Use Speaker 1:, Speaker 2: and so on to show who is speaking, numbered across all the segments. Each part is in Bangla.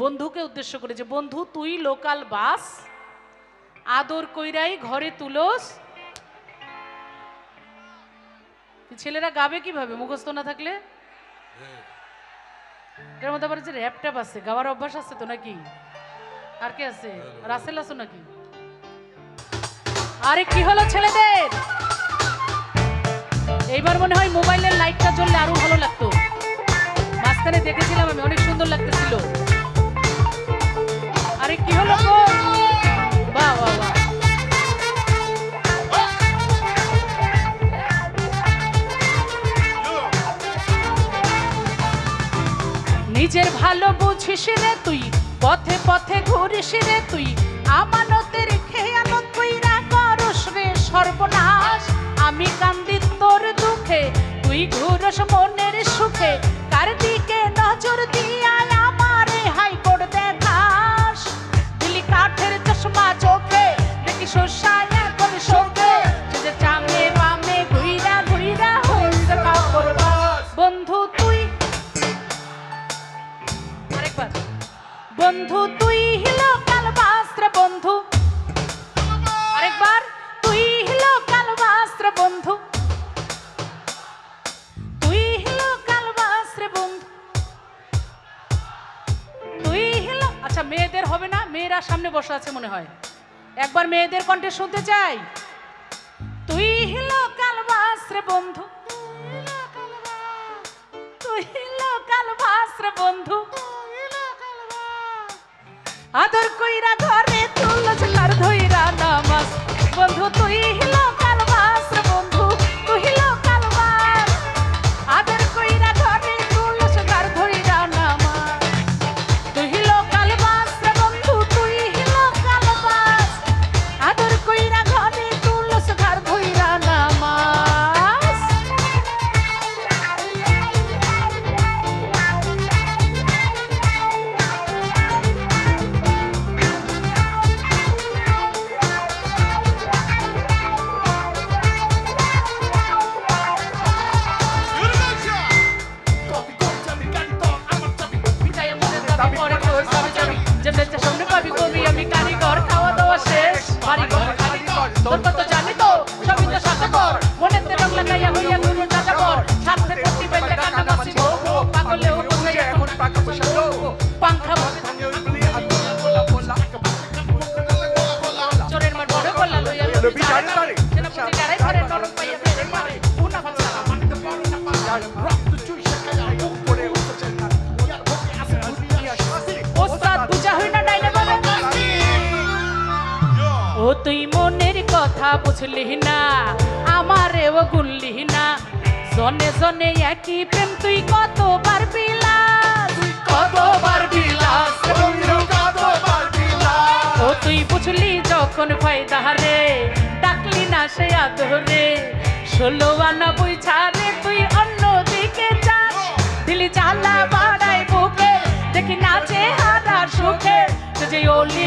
Speaker 1: বন্ধুকে উদ্দেশ্য করে যে, বন্ধু, তুই লোকাল বাস, আদর কইরাই ঘরে তুলোস। ছেলেরা গাবে কীভাবে? মুখস্থ না থাকলে? এর মধ্যে যে র্যাপ ট্যাপ আছে গাওয়ার অভ্যাস আছে তো নাকি? আর কে আছে? রাসেল আছো নাকি? আরে, কি হলো ছেলেদের? এইবার মনে হয় মোবাইলের লাইটটা জ্বললে আরও ভালো লাগতো। মাঝখানে দেখেছিলাম আমি, অনেক সুন্দর লাগতেছিল। নিজের ভালো বুঝিস রে তুই, পথে পথে ঘুরিস রে তুই, আমানতের খেয়ানত কইরা করস রে সর্বনাশ। আমি কান্দি তোর দুঃখে, তুই ঘুরস মনের সুখে, কার দিকে নজর দিয়া বন্ধু, তুই হিলো কাল বাস্ত্র বন্ধু। আরেকবার, তুই হিলো কাল বাস্ত্র বন্ধু। তুই হিলো কাল বাস্ত্র বন্ধু। তুই হিলো আচ্ছা মেয়েদের হবে না? মেয়েরা সামনে বসে আছে মনে হয়। একবার মেয়েদের কণ্ঠে শুনতে চাই। তুই হিলো কাল বাস্ত্র বন্ধু। তুই হিলো কাল বাস্ত্র বন্ধু। আদর কইরা ঘরে ও তুই মনের কথা বুঝলি না আমারে ও গুনলি না। জনে জনে একই প্রেম তুই কতবার বিলাস? কতবার বিলাস? ও তুই বুঝলি যখন ফায়দা রে ডাকলি না সে আদরে। ষোলো আনা বই ছাড়ে তুই অন্য দিকে যাস। দিলি চালা বাড়াই বুকে। দেখি নাচে হারার সুখে। সে যে অলি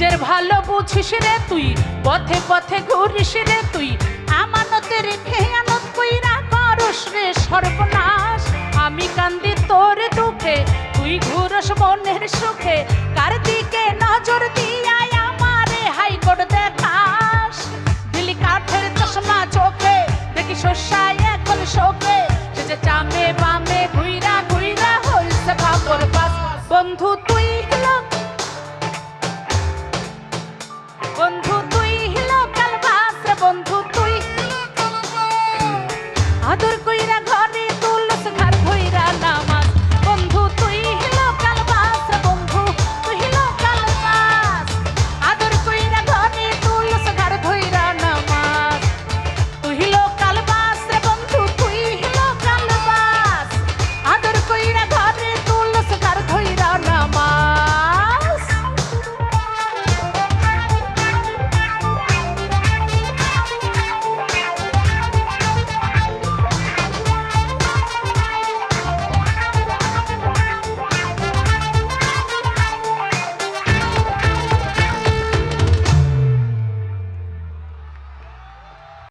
Speaker 1: নিজের ভালো বুঝিস রে তুই, পথে পথে ঘুরিস রে তুই, আমানতের খেয়ানত কইরা করস রে সর্বনাশ। আমি কান্দি তোর দুঃখে, তুই ঘুরস মনের সুখে, কার দিকে নজর দিয়াই আমারে হাইকোর্ট দেখাস। দিলি কাঠের চশমা চোখে, দেখি শস্যায় এখন শোকে, সে যে চামে বামে ঘুইরা ঘুইরা হইছে খাবার পাস। বন্ধু তুই Артур